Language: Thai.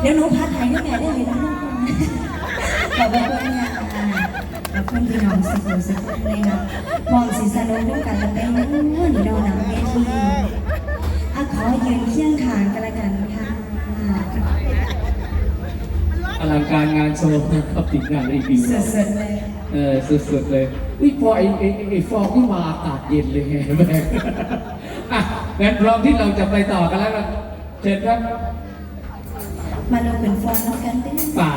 เดี๋ยวหนูพัดไทยให้แม่ได้เลยนะขอบคุณนี่ยขอบคุณพี่น้องสุขุมสุขเลยนะมองสีสันร่วมกันแล้วเป็นนู่นดอกหนังเวทีอะขอยืนเคียงขางกันละกันค่ะอลังการงานโชว์ครับติดงานไอ้บิวสุดๆเลยเออสุดๆเลยอุ้ยพอไอ้ไอ้ไอ้ฟองที่มาอากาศเย็นเลยไงแม่อะงั้นพร้อมที่เราจะไปต่อกันแล้วนะเชิญครับ มาลงเป็นฟอนแล้วกันด้อป่า